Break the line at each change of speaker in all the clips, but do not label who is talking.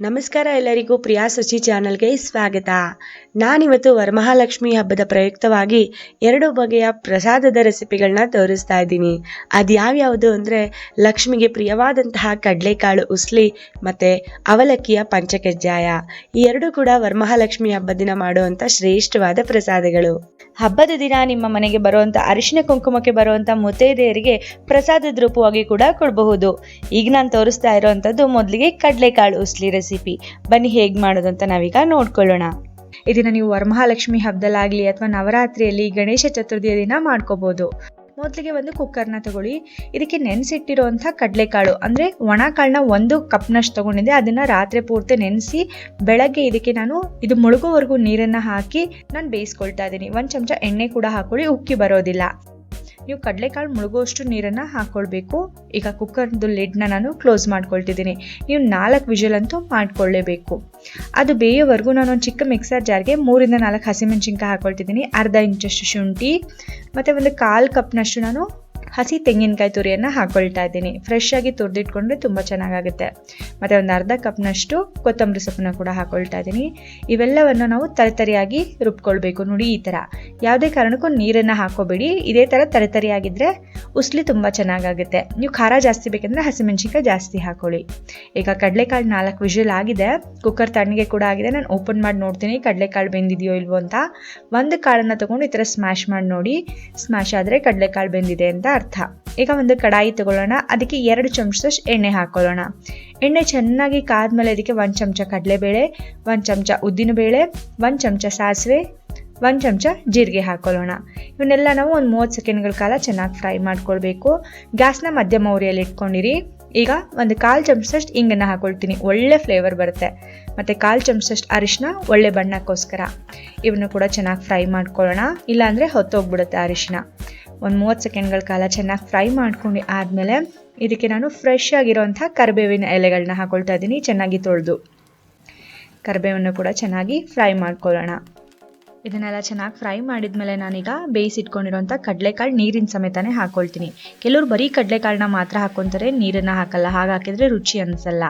ನಮಸ್ಕಾರ ಎಲ್ಲರಿಗೂ ಪ್ರಿಯಾ ಸುಚಿ ಚಾನಲ್ಗೆ ಸ್ವಾಗತ. ನಾನಿವತ್ತು ವರಮಹಾಲಕ್ಷ್ಮಿ ಹಬ್ಬದ ಪ್ರಯುಕ್ತವಾಗಿ ಎರಡು ಬಗೆಯ ಪ್ರಸಾದದ ರೆಸಿಪಿಗಳನ್ನ ತೋರಿಸ್ತಾ ಇದ್ದೀನಿ. ಅದು ಯಾವ್ಯಾವುದು ಅಂದರೆ ಲಕ್ಷ್ಮಿಗೆ ಪ್ರಿಯವಾದಂತಹ ಕಡಲೆಕಾಳು ಉಸ್ಲಿ ಮತ್ತು ಅವಲಕ್ಕಿಯ ಪಂಚಕಜ್ಜಾಯ. ಈ ಎರಡು ಕೂಡ ವರಮಹಾಲಕ್ಷ್ಮಿ ಹಬ್ಬದ ದಿನ ಮಾಡುವಂಥ ಶ್ರೇಷ್ಠವಾದ ಪ್ರಸಾದಗಳು.
ಹಬ್ಬದ ದಿನ ನಿಮ್ಮ ಮನೆಗೆ ಬರುವಂಥ ಅರಿಶಿನ ಕುಂಕುಮಕ್ಕೆ ಬರುವಂಥ ಮುತ್ತೈದೆಯರಿಗೆ ಪ್ರಸಾದದ ರೂಪವಾಗಿ ಕೂಡ ಕೊಡಬಹುದು. ಈಗ ನಾನು ತೋರಿಸ್ತಾ ಇರೋವಂಥದ್ದು ಮೊದಲಿಗೆ ಕಡಲೆಕಾಳು ಉಸ್ಲಿ ರೆಸಿಪಿ. ಬನ್ನಿ ಹೇಗೆ ಮಾಡೋದು ಅಂತ ನಾವೀಗ ನೋಡ್ಕೊಳ್ಳೋಣ. ಇದನ್ನ ನೀವು ವರಮಹಾಲಕ್ಷ್ಮಿ ಹಬ್ಬದಲ್ಲಾಗಲಿ ಅಥವಾ ನವರಾತ್ರಿಯಲ್ಲಿ ಗಣೇಶ ಚತುರ್ಥಿಯ ದಿನ ಮಾಡ್ಕೋಬೋದು. ಮೊದಲಿಗೆ ಒಂದು ಕುಕ್ಕರ್ನ ತಗೊಳ್ಳಿ. ಇದಕ್ಕೆ ನೆನೆಸಿಟ್ಟಿರುವಂಥ ಕಡಲೆಕಾಳು, ಅಂದರೆ ಒಣ ಕಾಳನ್ನ ಒಂದು ಕಪ್ನಷ್ಟು ತಗೊಂಡಿದ್ದೆ. ಅದನ್ನು ರಾತ್ರಿ ಪೂರ್ತಿ ನೆನೆಸಿ, ಬೆಳಗ್ಗೆ ಇದಕ್ಕೆ ನಾನು ಇದು ಮುಳುಗೋವರೆಗೂ ನೀರನ್ನು ಹಾಕಿ ನಾನು ಬೇಯಿಸ್ಕೊಳ್ತಾ ಇದ್ದೀನಿ. ಒಂದು ಚಮಚ ಎಣ್ಣೆ ಕೂಡ ಹಾಕೊಳ್ಳಿ, ಉಕ್ಕಿ ಬರೋದಿಲ್ಲ. ನೀವು ಕಡಲೆಕಾಳು ಮುಳುಗುವಷ್ಟು ನೀರನ್ನು ಹಾಕ್ಕೊಳ್ಬೇಕು ಈಗ ಕುಕ್ಕರ್ದು ಲಿಡ್ನ ನಾನು ಕ್ಲೋಸ್ ಮಾಡ್ಕೊಳ್ತಿದ್ದೀನಿ. ನೀವು ನಾಲ್ಕು ವಿಷಲ್ ಅಂತೂ ಮಾಡ್ಕೊಳ್ಳೇಬೇಕು ಅದು ಬೇಯೋವರೆಗೂ ನಾನು ಒಂದು ಚಿಕ್ಕ ಮಿಕ್ಸರ್ ಜಾರ್ಗೆ ಮೂರಿಂದ ನಾಲ್ಕು ಹಸಿಮೆಣಸಿನ್ಕಾಯಿ ಹಾಕ್ಕೊಳ್ತಿದ್ದೀನಿ ಅರ್ಧ ಇಂಚಷ್ಟು ಶುಂಠಿ, ಮತ್ತು ಒಂದು ಕಾಲು ಕಪ್ನಷ್ಟು ನಾನು ಹಸಿ ತೆಂಗಿನಕಾಯಿ ತುರಿಯನ್ನು ಹಾಕ್ಕೊಳ್ತಾ ಇದ್ದೀನಿ. ಫ್ರೆಶ್ ಆಗಿ ತುರಿದಿಟ್ಕೊಂಡ್ರೆ ತುಂಬ ಚೆನ್ನಾಗಾಗುತ್ತೆ. ಮತ್ತು ಒಂದು ಅರ್ಧ ಕಪ್ನಷ್ಟು ಕೊತ್ತಂಬರಿ ಸೊಪ್ಪನ್ನ ಕೂಡ ಹಾಕ್ಕೊಳ್ತಾ ಇದ್ದೀನಿ. ಇವೆಲ್ಲವನ್ನು ನಾವು ತರಿತರಿಯಾಗಿ ರುಬ್ಕೊಳ್ಬೇಕು. ನೋಡಿ ಈ ಥರ ಯಾವುದೇ ಕಾರಣಕ್ಕೂ ನೀರನ್ನು ಹಾಕೋಬೇಡಿ. ಇದೇ ಥರ ತರಿತರಿಯಾಗಿದ್ದರೆ ಉಸ್ಲಿ ತುಂಬ ಚೆನ್ನಾಗಾಗುತ್ತೆ. ನೀವು ಖಾರ ಜಾಸ್ತಿ ಬೇಕಂದರೆ ಹಸಿಮೆಣ್ಸಿನ್ಕಾಯಿ ಜಾಸ್ತಿ ಹಾಕೊಳ್ಳಿ. ಈಗ ಕಡಲೆಕಾಳು ನಾಲ್ಕು ವಿಷಲ್ ಆಗಿದೆ. ಕುಕ್ಕರ್ ತಣ್ಣಗೆ ಕೂಡ ಆಗಿದೆ. ನಾನು ಓಪನ್ ಮಾಡಿ ನೋಡ್ತೀನಿ. ಕಡಲೆಕಾಳು ಬೆಂದಿದೆಯೋ ಇಲ್ವೋ ಅಂತ. ಒಂದು ಕಾಳನ್ನು ತೊಗೊಂಡು ಈ ಥರ ಸ್ಮ್ಯಾಶ್ ಮಾಡಿ ನೋಡಿ. ಸ್ಮ್ಯಾಶ್ ಆದರೆ ಕಡಲೆಕಾಳು ಬೆಂದಿದೆ ಅಂತ ಅರ್ಥ. ಈಗ ಒಂದು ಕಡಾಯಿ ತಗೊಳ್ಳೋಣ. ಅದಕ್ಕೆ ಎರಡು ಚಮಚದಷ್ಟು ಎಣ್ಣೆ ಹಾಕೊಳ್ಳೋಣ. ಎಣ್ಣೆ ಚೆನ್ನಾಗಿ ಕಾದ್ಮೇಲೆ ಅದಕ್ಕೆ ಒಂದು ಚಮಚ ಕಡಲೆಬೇಳೆ, ಒಂದು ಚಮಚ ಉದ್ದಿನಬೇಳೆ, ಒಂದು ಚಮಚ ಸಾಸಿವೆ, ಒಂದು ಚಮಚ ಜೀರಿಗೆ ಹಾಕೊಳ್ಳೋಣ. ಇವನ್ನೆಲ್ಲ ನಾವು ಒಂದು ಮೂವತ್ತು ಸೆಕೆಂಡ್ಗಳ ಕಾಲ ಚೆನ್ನಾಗಿ ಫ್ರೈ ಮಾಡ್ಕೊಳ್ಬೇಕು. ಗ್ಯಾಸ್ನ ಮಧ್ಯಮ ಉರಿಯಲ್ಲಿ ಇಟ್ಕೊಂಡಿರಿ. ಈಗ ಒಂದು ಕಾಲು ಚಮಚದಷ್ಟು ಹಿಂಗನ್ನು ಹಾಕೊಳ್ತೀನಿ. ಒಳ್ಳೆ ಫ್ಲೇವರ್ ಬರುತ್ತೆ. ಮತ್ತು ಕಾಲು ಚಮಚದಷ್ಟು ಅರಿಶಿನ ಒಳ್ಳೆ ಬಣ್ಣಕ್ಕೋಸ್ಕರ. ಇವನ್ನು ಕೂಡ ಚೆನ್ನಾಗಿ ಫ್ರೈ ಮಾಡ್ಕೊಳ್ಳೋಣ. ಇಲ್ಲಾಂದರೆ ಹೊತ್ತೋಗ್ಬಿಡುತ್ತೆ ಅರಿಶಿನ. ಒಂದು ಮೂವತ್ತು ಸೆಕೆಂಡ್ಗಳ ಕಾಲ ಚೆನ್ನಾಗಿ ಫ್ರೈ ಮಾಡ್ಕೊಂಡು ಆದಮೇಲೆ ಇದಕ್ಕೆ ನಾನು ಫ್ರೆಶ್ ಆಗಿರೋಂಥ ಕರಿಬೇವಿನ ಎಲೆಗಳನ್ನ ಹಾಕೊಳ್ತಾ ಇದ್ದೀನಿ, ಚೆನ್ನಾಗಿ ತೊಳೆದು. ಕರಿಬೇವನ್ನು ಕೂಡ ಚೆನ್ನಾಗಿ ಫ್ರೈ ಮಾಡ್ಕೊಳ್ಳೋಣ. ಇದನ್ನೆಲ್ಲ ಚೆನ್ನಾಗಿ ಫ್ರೈ ಮಾಡಿದ್ಮೇಲೆ ನಾನೀಗ ಬೇಯಿಸಿಟ್ಕೊಂಡಿರೋಂಥ ಕಡಲೆಕಾಳು ನೀರಿನ ಸಮೇತನೇ ಹಾಕ್ಕೊಳ್ತೀನಿ ಕೆಲವರು ಬರೀ ಕಡಲೆಕಾಳನ್ನ ಮಾತ್ರ ಹಾಕ್ಕೊತಾರೆ, ನೀರನ್ನು ಹಾಕಲ್ಲ, ಹಾಗೆ ಹಾಕಿದರೆ ರುಚಿ ಅನಿಸಲ್ಲ.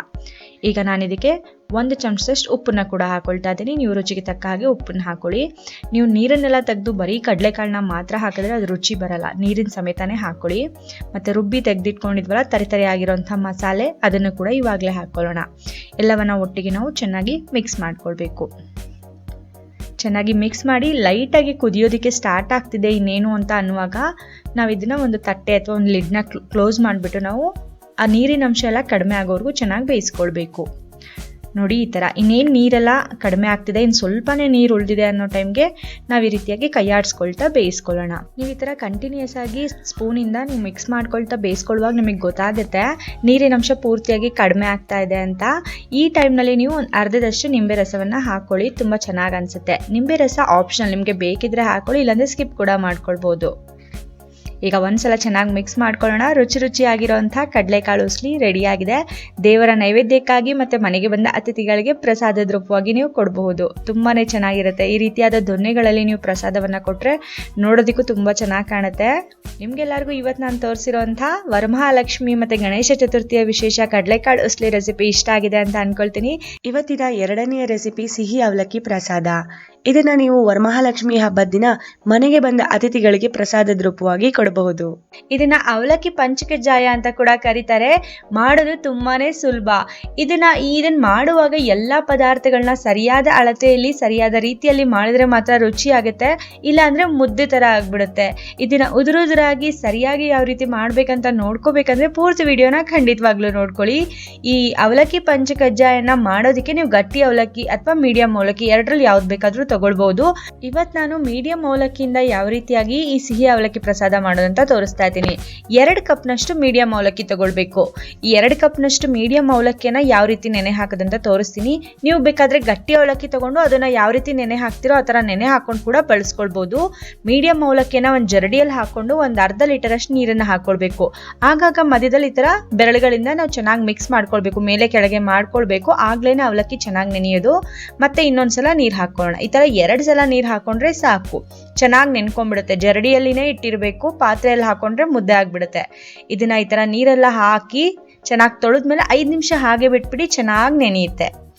ಈಗ ನಾನು ಇದಕ್ಕೆ ಒಂದು ಚಮಚದಷ್ಟು ಉಪ್ಪನ್ನು ಕೂಡ ಹಾಕೊಳ್ತಾ ಇದ್ದೀನಿ. ನೀವು ರುಚಿಗೆ ತಕ್ಕ ಹಾಗೆ ಉಪ್ಪನ್ನು ಹಾಕೊಳ್ಳಿ. ನೀವು ನೀರನ್ನೆಲ್ಲ ತೆಗೆದು ಬರೀ ಕಡಲೆಕಾಳನ್ನ ಮಾತ್ರ ಹಾಕಿದ್ರೆ ಅದು ರುಚಿ ಬರಲ್ಲ. ನೀರಿನ ಸಮೇತನೇ ಹಾಕೊಳ್ಳಿ. ಮತ್ತು ರುಬ್ಬಿ ತೆಗೆದಿಟ್ಕೊಂಡಿದ್ವಲ್ಲ, ತರಿ ಆಗಿರೋಂಥ ಮಸಾಲೆ, ಅದನ್ನು ಕೂಡ ಇವಾಗಲೇ ಹಾಕ್ಕೊಳ್ಳೋಣ ಎಲ್ಲವನ್ನ ಒಟ್ಟಿಗೆ ನಾವು ಚೆನ್ನಾಗಿ ಮಿಕ್ಸ್ ಮಾಡ್ಕೊಳ್ಬೇಕು. ಚೆನ್ನಾಗಿ ಮಿಕ್ಸ್ ಮಾಡಿ ಲೈಟಾಗಿ ಕುದಿಯೋದಕ್ಕೆ ಸ್ಟಾರ್ಟ್ ಆಗ್ತಿದೆ ಇನ್ನೇನು ಅಂತ ಅನ್ನುವಾಗ ನಾವು ಇದನ್ನು ಒಂದು ತಟ್ಟೆ ಅಥವಾ ಒಂದು ಲಿಡ್ನ ಕ್ಲೋಸ್ ಮಾಡಿಬಿಟ್ಟು ನಾವು ಆ ನೀರಿನ ಅಂಶ ಎಲ್ಲ ಕಡಿಮೆ ಆಗೋವರೆಗೂ ಚೆನ್ನಾಗಿ ಬೇಯಿಸ್ಕೊಳ್ಬೇಕು. ನೋಡಿ, ಈ ಥರ ಇನ್ನೇನು ನೀರೆಲ್ಲ ಕಡಿಮೆ ಆಗ್ತಿದೆ ಇನ್ನು ಸ್ವಲ್ಪನೇ ನೀರು ಉಳಿದಿದೆ ಅನ್ನೋ ಟೈಮ್ಗೆ ನಾವು ಈ ರೀತಿಯಾಗಿ ಕೈಯಾಡಿಸ್ಕೊಳ್ತಾ ಬೇಯಿಸ್ಕೊಳ್ಳೋಣ. ನೀವು ಈ ಥರ ಕಂಟಿನ್ಯೂಸ್ ಆಗಿ ಸ್ಪೂನಿಂದ ನೀವು ಮಿಕ್ಸ್ ಮಾಡ್ಕೊಳ್ತಾ ಬೇಯಿಸ್ಕೊಳ್ಳುವಾಗ ನಿಮಗೆ ಗೊತ್ತಾಗುತ್ತೆ, ನೀರಿನ ಅಂಶ ಪೂರ್ತಿಯಾಗಿ ಕಡಿಮೆ ಆಗ್ತಾ ಇದೆ ಅಂತ. ಈ ಟೈಮ್ನಲ್ಲಿ ನೀವು ಅರ್ಧದಷ್ಟು ನಿಂಬೆ ರಸವನ್ನು ಹಾಕ್ಕೊಳ್ಳಿ ತುಂಬ ಚೆನ್ನಾಗಿ ಅನಿಸುತ್ತೆ. ನಿಂಬೆ ರಸ ಆಪ್ಷನಲ್ ನಿಮಗೆ ಬೇಕಿದ್ರೆ ಹಾಕೊಳ್ಳಿ, ಇಲ್ಲಾಂದರೆ ಸ್ಕಿಪ್ ಕೂಡ ಮಾಡ್ಕೊಳ್ಬೋದು. ಈಗ ಒಂದ್ಸಲ ಚೆನ್ನಾಗಿ ಮಿಕ್ಸ್ ಮಾಡ್ಕೊಳ್ಳೋಣ. ರುಚಿ ರುಚಿಯಾಗಿರೋಂಥ ಕಡಲೆಕಾಳು ಉಸ್ಲಿ ರೆಡಿಯಾಗಿದೆ ದೇವರ ನೈವೇದ್ಯಕ್ಕಾಗಿ ಮತ್ತು ಮನೆಗೆ ಬಂದ ಅತಿಥಿಗಳಿಗೆ ಪ್ರಸಾದದ ರೂಪವಾಗಿ ನೀವು ಕೊಡಬಹುದು. ತುಂಬಾ ಚೆನ್ನಾಗಿರುತ್ತೆ. ಈ ರೀತಿಯಾದ ದೊನ್ನೆಗಳಲ್ಲಿ ನೀವು ಪ್ರಸಾದವನ್ನು ಕೊಟ್ಟರೆ ನೋಡೋದಕ್ಕೂ ತುಂಬ ಚೆನ್ನಾಗಿ ಕಾಣುತ್ತೆ. ನಿಮ್ಗೆಲ್ಲರಿಗೂ ಇವತ್ತು ನಾನು ತೋರಿಸಿರೋಂಥ ವರಮಹಾಲಕ್ಷ್ಮಿ ಮತ್ತು ಗಣೇಶ ಚತುರ್ಥಿಯ ವಿಶೇಷ ಕಡಲೆಕಾಳು ಉಸ್ಲಿ ರೆಸಿಪಿ ಇಷ್ಟ ಆಗಿದೆ ಅಂತ ಅನ್ಕೊಳ್ತೀನಿ.
ಇವತ್ತಿನ ಎರಡನೆಯ ರೆಸಿಪಿ ಸಿಹಿ ಅವಲಕ್ಕಿ ಪ್ರಸಾದ. ಇದನ್ನ ನೀವು ವರಮಹಾಲಕ್ಷ್ಮಿ ಹಬ್ಬದ ದಿನ ಮನೆಗೆ ಬಂದ ಅತಿಥಿಗಳಿಗೆ ಪ್ರಸಾದದ ರೂಪವಾಗಿ ಕೊಡಬಹುದು.
ಇದನ್ನ ಅವಲಕ್ಕಿ ಪಂಚಕಜ್ಜಾಯ ಅಂತ ಕೂಡ ಕರೀತಾರೆ. ಮಾಡೋದು ತುಂಬಾನೇ ಸುಲಭ. ಇದನ್ನ ಇದನ್ನ ಮಾಡುವಾಗ ಎಲ್ಲಾ ಪದಾರ್ಥಗಳನ್ನ ಸರಿಯಾದ ಅಳತೆಯಲ್ಲಿ, ಸರಿಯಾದ ರೀತಿಯಲ್ಲಿ ಮಾಡಿದ್ರೆ ಮಾತ್ರ ರುಚಿ ಆಗುತ್ತೆ. ಇಲ್ಲ ಅಂದ್ರೆ ಮುದ್ದೆ ತರ ಆಗ್ಬಿಡುತ್ತೆ. ಇದನ್ನ ಉದುರುದುರಾಗಿ ಸರಿಯಾಗಿ ಯಾವ ರೀತಿ ಮಾಡ್ಬೇಕಂತ ನೋಡ್ಕೋಬೇಕಂದ್ರೆ ಪೂರ್ತಿ ವಿಡಿಯೋನ ಖಂಡಿತವಾಗ್ಲೂ ನೋಡ್ಕೊಳ್ಳಿ. ಈ ಅವಲಕ್ಕಿ ಪಂಚಕಜ್ಜಾಯನ ಮಾಡೋದಕ್ಕೆ ನೀವು ಗಟ್ಟಿ ಅವಲಕ್ಕಿ ಅಥವಾ ಮೀಡಿಯಂ ಅವಲಕ್ಕಿ ಎರಡರಲ್ಲಿ ಯಾವ್ದು ಬೇಕಾದ್ರೂ ತಗೊಳ್ಬಹುದು ಇವತ್ತು ನಾನು ಮೀಡಿಯಂ ಅವಲಕ್ಕಿಯಿಂದ ಯಾವ ರೀತಿಯಾಗಿ ಈ ಸಿಹಿ ಅವಲಕ್ಕಿ ಪ್ರಸಾದ ಮಾಡೋದಂತ ತೋರಿಸ್ತಾ ಇದ್ದೀನಿ. ಎರಡು ಕಪ್ನಷ್ಟು ಮೀಡಿಯಂ ಅವಲಕ್ಕಿ ತಗೊಳ್ಬೇಕು. ಈ ಎರಡು ಕಪ್ನಷ್ಟು ಮೀಡಿಯಂ ಅವಲಕ್ಕಿಯನ್ನ ಯಾವ ರೀತಿ ನೆನೆ ಹಾಕೋದಂತ ತೋರಿಸ್ತೀನಿ. ನೀವು ಬೇಕಾದ್ರೆ ಗಟ್ಟಿ ಅವಲಕ್ಕಿ ತಗೊಂಡು ಅದನ್ನ ಯಾವ ರೀತಿ ನೆನೆ ಹಾಕ್ತಿರೋ ಆ ಥರ ನೆನೆ ಹಾಕೊಂಡು ಕೂಡ ಬಳಸ್ಕೊಳ್ಬಹುದು ಮೀಡಿಯಂ ಅವಲಕ್ಕಿಯನ್ನ ಒಂದು ಜರಡಿಯಲ್ಲಿ ಹಾಕೊಂಡು ಒಂದು ಅರ್ಧ ಲೀಟರ್ ಅಷ್ಟು ನೀರನ್ನ ಹಾಕೊಳ್ಬೇಕು. ಆಗಾಗ ಮಧ್ಯದಲ್ಲಿ ಈ ಥರ ಬೆರಳುಗಳಿಂದ ನಾವು ಚೆನ್ನಾಗಿ ಮಿಕ್ಸ್ ಮಾಡ್ಕೊಳ್ಬೇಕು. ಮೇಲೆ ಕೆಳಗೆ ಮಾಡ್ಕೊಳ್ಬೇಕು. ಆಗ್ಲೇನೆ ಅವಲಕ್ಕಿ ಚೆನ್ನಾಗಿ ನೆನೆಯೋದು. ಮತ್ತೆ ಇನ್ನೊಂದ್ಸಲ ನೀರು ಹಾಕೊಳ್ಳೋಣ. ಈ ಎರಡು ಸಲ ನೀರು ಹಾಕೊಂಡ್ರೆ ಸಾಕು. ಚೆನ್ನಾಗಿ ನೆನ್ಕೊಂಡ್ಬಿಡುತ್ತೆ. ಜರಡಿಯಲ್ಲಿನೇ ಇಟ್ಟಿರಬೇಕು, ಪಾತ್ರೆಯಲ್ಲಿ ಹಾಕೊಂಡ್ರೆ ಮುದ್ದೆ ಆಗಿಬಿಡುತ್ತೆ. ಇದನ್ನ ಈ ಥರ ನೀರೆಲ್ಲ ಹಾಕಿ ಚೆನ್ನಾಗಿ ತೊಳೆದ್ಮೇಲೆ ಐದು ನಿಮಿಷ ಹಾಗೆ ಬಿಟ್ಬಿಡಿ, ಚೆನ್ನಾಗಿ ನೆನೆಯುತ್ತೆ.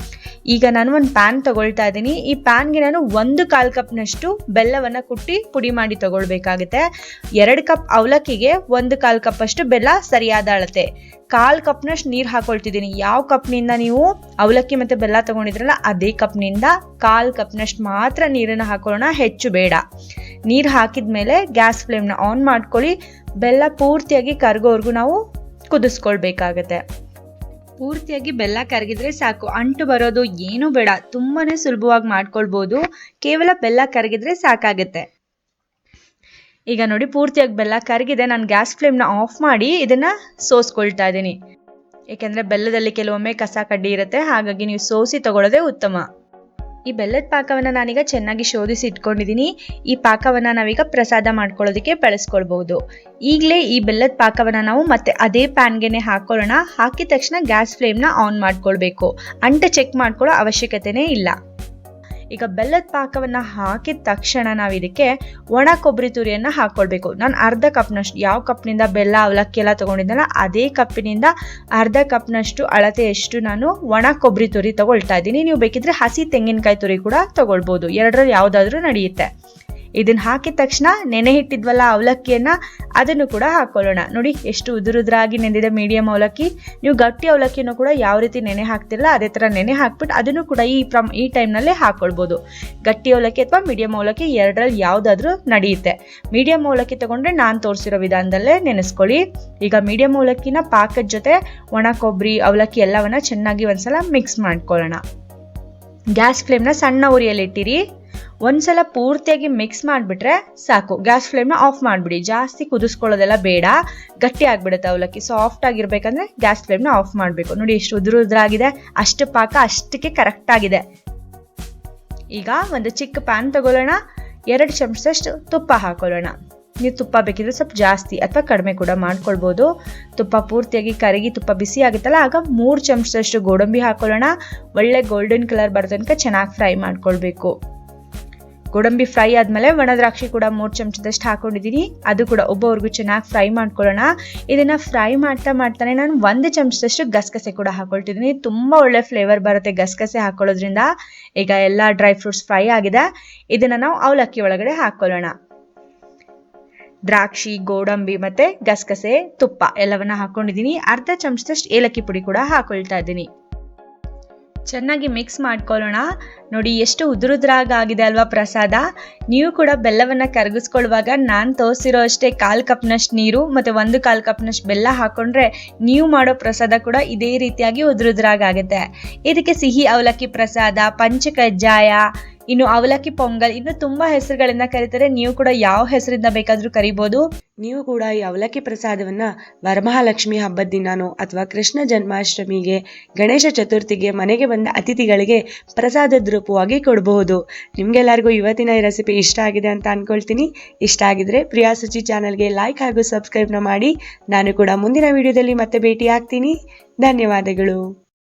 ಈಗ ನಾನು ಒಂದು ಪ್ಯಾನ್ ತಗೊಳ್ತಾ ಇದ್ದೀನಿ ಈ ಪ್ಯಾನ್ಗೆ ನಾನು ಒಂದು ಕಾಲು ಕಪ್ನಷ್ಟು ಬೆಲ್ಲವನ್ನು ಕುಟ್ಟಿ ಪುಡಿ ಮಾಡಿ ತಗೊಳ್ಬೇಕಾಗುತ್ತೆ. ಎರಡು ಕಪ್ ಅವಲಕ್ಕಿಗೆ ಒಂದು ಕಾಲು ಕಪ್ಪಷ್ಟು ಬೆಲ್ಲ ಸರಿಯಾದ ಅಳತೆ. ಕಾಲು ಕಪ್ನಷ್ಟು ನೀರು ಹಾಕೊಳ್ತಿದ್ದೀನಿ ಯಾವ ಕಪ್ನಿಂದ ನೀವು ಅವಲಕ್ಕಿ ಮತ್ತು ಬೆಲ್ಲ ತಗೊಂಡಿದ್ರಲ್ಲ, ಅದೇ ಕಪ್ನಿಂದ ಕಾಲು ಕಪ್ನಷ್ಟು ಮಾತ್ರ ನೀರನ್ನು ಹಾಕೊಳ್ಳೋಣ. ಹೆಚ್ಚು ಬೇಡ. ನೀರು ಹಾಕಿದ ಮೇಲೆ ಗ್ಯಾಸ್ ಫ್ಲೇಮ್ನ ಆನ್ ಮಾಡ್ಕೊಳ್ಳಿ. ಬೆಲ್ಲ ಪೂರ್ತಿಯಾಗಿ ಕರಗೋವರೆಗೂ ನಾವು ಕುದಿಸ್ಕೊಳ್ಬೇಕಾಗತ್ತೆ. ಪೂರ್ತಿಯಾಗಿ ಬೆಲ್ಲ ಕರಗಿದ್ರೆ ಸಾಕು. ಅಂಟು ಬರೋದು ಏನೂ ಬೇಡ. ತುಂಬಾನೇ ಸುಲಭವಾಗಿ ಮಾಡ್ಕೊಳ್ಬೋದು. ಕೇವಲ ಬೆಲ್ಲ ಕರಗಿದ್ರೆ ಸಾಕಾಗುತ್ತೆ. ಈಗ ನೋಡಿ, ಪೂರ್ತಿಯಾಗಿ ಬೆಲ್ಲ ಕರಗಿದೆ. ನಾನು ಗ್ಯಾಸ್ ಫ್ಲೇಮ್ನ ಆಫ್ ಮಾಡಿ ಇದನ್ನ ಸೋಸ್ಕೊಳ್ತಾ ಇದ್ದೀನಿ. ಏಕೆಂದರೆ ಬೆಲ್ಲದಲ್ಲಿ ಕೆಲವೊಮ್ಮೆ ಕಸ ಕಡ್ಡಿ ಇರುತ್ತೆ. ಹಾಗಾಗಿ ನೀವು ಸೋಸಿ ತಗೊಳ್ಳೋದೇ ಉತ್ತಮ. ಈ ಬೆಲ್ಲದ ಪಾಕವನ್ನು ನಾನೀಗ ಚೆನ್ನಾಗಿ ಶೋಧಿಸಿ ಇಟ್ಕೊಂಡಿದ್ದೀನಿ ಈ ಪಾಕವನ್ನು ನಾವೀಗ ಪ್ರಸಾದ ಮಾಡ್ಕೊಳ್ಳೋದಕ್ಕೆ ಬಳಸ್ಕೊಳ್ಬಹುದು. ಈಗಲೇ ಈ ಬೆಲ್ಲದ ಪಾಕವನ್ನು ನಾವು ಮತ್ತೆ ಅದೇ ಪ್ಯಾನ್ಗೆನೆ ಹಾಕೊಳ್ಳೋಣ. ಹಾಕಿದ ತಕ್ಷಣ ಗ್ಯಾಸ್ ಫ್ಲೇಮ್ನ ಆನ್ ಮಾಡ್ಕೊಳ್ಬೇಕು. ಅಂಟ ಚೆಕ್ ಮಾಡ್ಕೊಳ್ಳೋ ಅವಶ್ಯಕತೆನೇ ಇಲ್ಲ. ಈಗ ಬೆಲ್ಲದ ಪಾಕವನ್ನು ಹಾಕಿದ ತಕ್ಷಣ ನಾವು ಇದಕ್ಕೆ ಒಣ ಕೊಬ್ಬರಿ ತುರಿಯನ್ನು ಹಾಕ್ಕೊಳ್ಬೇಕು ನಾನು ಅರ್ಧ ಕಪ್ನಷ್ಟು, ಯಾವ ಕಪ್ನಿಂದ ಬೆಲ್ಲ, ಅವಲಕ್ಕಿ ಎಲ್ಲ ತೊಗೊಂಡಿದ್ದಲ್ಲ ಅದೇ ಕಪ್ಪಿನಿಂದ ಅರ್ಧ ಕಪ್ನಷ್ಟು ಅಳತೆಯಷ್ಟು ನಾನು ಒಣ ಕೊಬ್ಬರಿ ತುರಿ ತಗೊಳ್ತಾ ಇದ್ದೀನಿ. ನೀವು ಬೇಕಿದ್ರೆ ಹಸಿ ತೆಂಗಿನಕಾಯಿ ತುರಿ ಕೂಡ ತಗೊಳ್ಬೋದು. ಎರಡರಲ್ಲಿ ಯಾವುದಾದ್ರೂ ನಡೆಯುತ್ತೆ. ಇದನ್ನ ಹಾಕಿದ ತಕ್ಷಣ ನೆನೆ ಇಟ್ಟಿದ್ವಲ್ಲ ಅವಲಕ್ಕಿಯನ್ನ, ಅದನ್ನು ಕೂಡ ಹಾಕೊಳ್ಳೋಣ. ನೋಡಿ, ಎಷ್ಟು ಉದುರುದ್ರಾಗಿ ನೆಂದಿದೆ ಮೀಡಿಯಂ ಅವಲಕ್ಕಿ. ನೀವು ಗಟ್ಟಿ ಅವಲಕ್ಕಿನೂ ಕೂಡ ಯಾವ ರೀತಿ ನೆನೆ ಹಾಕ್ತಿರಲ್ಲ, ಅದೇ ಥರ ನೆನೆ ಹಾಕ್ಬಿಟ್ಟು ಅದನ್ನು ಕೂಡ ಈ ಪ್ರಮ್, ಈ ಟೈಮ್ನಲ್ಲೇ ಹಾಕ್ಕೊಳ್ಬೋದು ಗಟ್ಟಿ ಅವಲಕ್ಕಿ ಅಥವಾ ಮೀಡಿಯಂ ಅವಲಕ್ಕಿ ಎರಡರಲ್ಲಿ ಯಾವುದಾದ್ರೂ ನಡೆಯುತ್ತೆ. ಮೀಡಿಯಂ ಅವಲಕ್ಕಿ ತಗೊಂಡ್ರೆ ನಾನು ತೋರಿಸಿರೋ ವಿಧಾನದಲ್ಲೇ ನೆನೆಸ್ಕೊಳ್ಳಿ. ಈಗ ಮೀಡಿಯಂ ಅವಲಕ್ಕಿನ ಪಾಕದ ಜೊತೆ ಒಣ ಕೊಬ್ಬರಿ, ಅವಲಕ್ಕಿ ಎಲ್ಲವನ್ನ ಚೆನ್ನಾಗಿ ಒಂದ್ಸಲ ಮಿಕ್ಸ್ ಮಾಡ್ಕೊಳ್ಳೋಣ. ಗ್ಯಾಸ್ ಫ್ಲೇಮ್ನ ಸಣ್ಣ ಉರಿಯಲ್ಲಿಟ್ಟಿರಿ. ಒಂದ್ಸಲ ಪೂರ್ತಿಯಾಗಿ ಮಿಕ್ಸ್ ಮಾಡಿಬಿಟ್ರೆ ಸಾಕು. ಗ್ಯಾಸ್ ಫ್ಲೇಮ್ನ ಆಫ್ ಮಾಡಿಬಿಡಿ. ಜಾಸ್ತಿ ಕುದಿಸ್ಕೊಳ್ಳೋದೆಲ್ಲ ಬೇಡ. ಗಟ್ಟಿ ಆಗಿಬಿಡುತ್ತೆ ಅವಲಕ್ಕಿ. ಸಾಫ್ಟ್ ಆಗಿರ್ಬೇಕಂದ್ರೆ ಗ್ಯಾಸ್ ಫ್ಲೇಮ್ನ ಆಫ್ ಮಾಡಬೇಕು. ನೋಡಿ ಎಷ್ಟು ಉದುರು ಉದುರಾಗಿದೆ. ಅಷ್ಟು ಪಾಕ ಅಷ್ಟಕ್ಕೆ ಕರೆಕ್ಟ್ ಆಗಿದೆ. ಈಗ ಒಂದು ಚಿಕ್ಕ ಪ್ಯಾನ್ ತಗೊಳ್ಳೋಣ. ಎರಡು ಚಮಚದಷ್ಟು ತುಪ್ಪ ಹಾಕೊಳ್ಳೋಣ. ನೀವು ತುಪ್ಪ ಬೇಕಿದ್ರೆ ಸ್ವಲ್ಪ ಜಾಸ್ತಿ ಅಥವಾ ಕಡಿಮೆ ಕೂಡ ಮಾಡ್ಕೊಳ್ಬೋದು. ತುಪ್ಪ ಪೂರ್ತಿಯಾಗಿ ಕರಗಿ ತುಪ್ಪ ಬಿಸಿ ಆಗುತ್ತಲ್ಲ, ಆಗ ಮೂರು ಚಮಚದಷ್ಟು ಗೋಡಂಬಿ ಹಾಕೊಳ್ಳೋಣ. ಒಳ್ಳೆ ಗೋಲ್ಡನ್ ಕಲರ್ ಬರೋ ತನಕ ಚೆನ್ನಾಗಿ ಫ್ರೈ ಮಾಡ್ಕೊಳ್ಬೇಕು. ಗೋಡಂಬಿ ಫ್ರೈ ಆದಮೇಲೆ ಒಣದ್ರಾಕ್ಷಿ ಕೂಡ ಮೂರು ಚಮಚದಷ್ಟು ಹಾಕೊಂಡಿದ್ದೀನಿ ಅದು ಕೂಡ ಒಬ್ಬೊಬ್ರಿಗೂ ಚೆನ್ನಾಗಿ ಫ್ರೈ ಮಾಡ್ಕೊಳ್ಳೋಣ. ಇದನ್ನು ಫ್ರೈ ಮಾಡ್ತಾ ಮಾಡ್ತಾನೆ ನಾನು ಒಂದು ಚಮಚದಷ್ಟು ಗಸಗಸೆ ಕೂಡ ಹಾಕೊಳ್ತಿದ್ದೀನಿ ತುಂಬ ಒಳ್ಳೆ ಫ್ಲೇವರ್ ಬರುತ್ತೆ ಗಸಗಸೆ ಹಾಕೊಳ್ಳೋದ್ರಿಂದ. ಈಗ ಎಲ್ಲ ಡ್ರೈ ಫ್ರೂಟ್ಸ್ ಫ್ರೈ ಆಗಿದೆ. ಇದನ್ನು ನಾವು ಅವಲಕ್ಕಿ ಒಳಗಡೆ ಹಾಕೊಳ್ಳೋಣ. ದ್ರಾಕ್ಷಿ, ಗೋಡಂಬಿ ಮತ್ತೆ ಗಸಗಸೆ, ತುಪ್ಪ ಎಲ್ಲವನ್ನ ಹಾಕೊಂಡಿದ್ದೀನಿ ಅರ್ಧ ಚಮಚದಷ್ಟು ಏಲಕ್ಕಿ ಪುಡಿ ಕೂಡ ಹಾಕೊಳ್ತಾ ಇದ್ದೀನಿ. ಚೆನ್ನಾಗಿ ಮಿಕ್ಸ್ ಮಾಡ್ಕೊಳ್ಳೋಣ. ನೋಡಿ, ಎಷ್ಟು ಉದುರುದ್ರಾಗ ಆಗಿದೆ ಅಲ್ವಾ ಪ್ರಸಾದ? ನೀವು ಕೂಡ ಬೆಲ್ಲವನ್ನು ಕರಗಿಸ್ಕೊಳ್ಳುವಾಗ ನಾನು ತೋರಿಸಿರೋ ಅಷ್ಟೇ ಕಾಲು ಕಪ್ನಷ್ಟು ನೀರು ಮತ್ತು ಒಂದು ಕಾಲು ಕಪ್ನಷ್ಟು ಬೆಲ್ಲ ಹಾಕ್ಕೊಂಡ್ರೆ ನೀವು ಮಾಡೋ ಪ್ರಸಾದ ಕೂಡ ಇದೇ ರೀತಿಯಾಗಿ ಉದುರುದ್ರಾಗ ಆಗುತ್ತೆ ಇದಕ್ಕೆ ಸಿಹಿ ಅವಲಕ್ಕಿ ಪ್ರಸಾದ, ಪಂಚಕಜ್ಜಾಯ ಇನ್ನು ಅವಲಕ್ಕಿ ಪೊಂಗಲ್, ಇನ್ನು ತುಂಬಾ ಹೆಸರುಗಳಿಂದ ಕರೀತಾರೆ. ನೀವು ಕೂಡ ಯಾವ ಹೆಸರಿಂದ ಬೇಕಾದ್ರೂ ಕರಿಬೋದು.
ನೀವು ಕೂಡ ಈ ಅವಲಕ್ಕಿ ಪ್ರಸಾದವನ್ನ ವರಮಹಾಲಕ್ಷ್ಮಿ ಹಬ್ಬದ ದಿನಾನೋ ಅಥವಾ ಕೃಷ್ಣ ಜನ್ಮಾಷ್ಟಮಿಗೆ, ಗಣೇಶ ಚತುರ್ಥಿಗೆ, ಮನೆಗೆ ಬಂದ ಅತಿಥಿಗಳಿಗೆ ಪ್ರಸಾದದ ರೂಪವಾಗಿ ಕೊಡಬಹುದು. ನಿಮ್ಗೆಲ್ಲರಿಗೂ ಇವತ್ತಿನ ಈ ರೆಸಿಪಿ ಇಷ್ಟ ಆಗಿದೆ ಅಂತ ಅನ್ಕೊಳ್ತೀನಿ. ಇಷ್ಟ ಆಗಿದ್ರೆ ಪ್ರಿಯಾ ಸುಚಿ ಚಾನಲ್ಗೆ ಲೈಕ್ ಹಾಗೂ ಸಬ್ಸ್ಕ್ರೈಬ್ನ ಮಾಡಿ. ನಾನು ಕೂಡ ಮುಂದಿನ ವಿಡಿಯೋದಲ್ಲಿ ಮತ್ತೆ ಭೇಟಿ ಆಗ್ತೀನಿ ಧನ್ಯವಾದಗಳು.